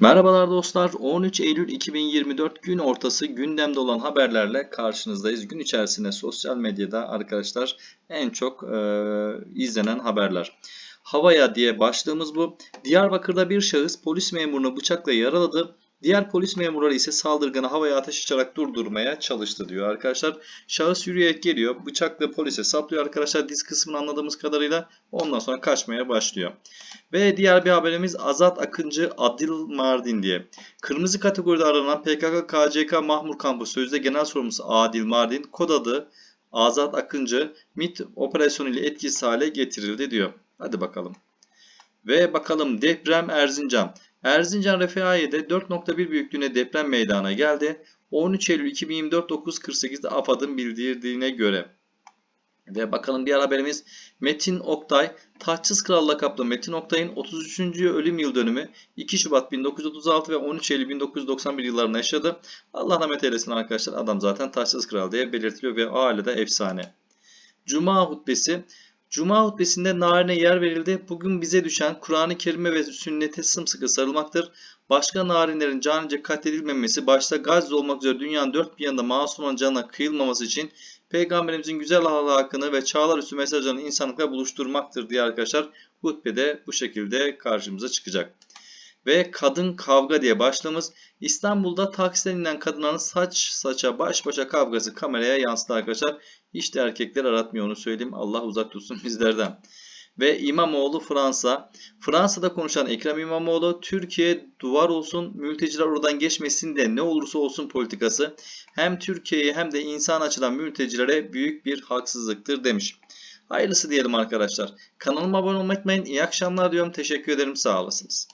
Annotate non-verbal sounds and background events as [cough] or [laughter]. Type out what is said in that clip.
Merhabalar dostlar. 13 Eylül 2024 gün ortası gündemde olan haberlerle karşınızdayız. Gün içerisinde sosyal medyada arkadaşlar en çok e, izlenen haberler. Havaya diye başlığımız bu. Diyarbakır'da bir şahıs polis memurunu bıçakla yaraladı. Diğer polis memurları ise saldırganı havaya ateş açarak durdurmaya çalıştı diyor arkadaşlar. Şahıs yürüyerek geliyor. Bıçakla polise saplıyor arkadaşlar diz kısmını anladığımız kadarıyla. Ondan sonra kaçmaya başlıyor. Ve diğer bir haberimiz Azat Akıncı Adil Mardin diye. Kırmızı kategoride aranan PKK KCK Mahmur Kampı Sözde Genel Sorumlusu Adil Mardin kod adı Azat Akıncı MIT operasyonu ile etkisiz hale getirildi diyor. Hadi bakalım. Ve bakalım deprem Erzincan. Erzincan Refaiye'de 4.1 büyüklüğüne deprem meydana geldi. 13 Eylül 2024 9.48'de AFAD'ın bildirdiğine göre. Ve bakalım diğer haberimiz Metin Oktay, Taçsız Kral lakaplı Metin Oktay'ın 33. ölüm yıl dönümü 2 Şubat 1936 ve 13 Eylül 1991 yıllarında yaşadı. Allah rahmet eylesin arkadaşlar. Adam zaten Taçsız Kral diye belirtiliyor ve ailede efsane. Cuma hutbesi Cuma hutbesinde narine yer verildi. Bugün bize düşen Kur'an-ı Kerim'e ve sünnete sımsıkı sarılmaktır. Başka narinlerin canice katledilmemesi, başta Gazze olmak üzere dünyanın dört bir yanında masumun canına kıyılmaması için Peygamberimizin güzel ahlakını ve çağlar üstü mesajlarını insanlıkla buluşturmaktır diye arkadaşlar hutbede bu şekilde karşımıza çıkacak. Ve kadın kavga diye başlığımız İstanbul'da taksiden inen kadınların saç saça baş başa kavgası kameraya yansıdı arkadaşlar. Hiç de erkekler aratmıyor onu söyleyeyim. Allah uzak tutsun [laughs] bizlerden. Ve İmamoğlu Fransa. Fransa'da konuşan Ekrem İmamoğlu Türkiye duvar olsun mülteciler oradan geçmesin de ne olursa olsun politikası hem Türkiye'ye hem de insan açıdan mültecilere büyük bir haksızlıktır demiş. Hayırlısı diyelim arkadaşlar. Kanalıma abone olmayı unutmayın. İyi akşamlar diyorum. Teşekkür ederim. Sağ olasınız.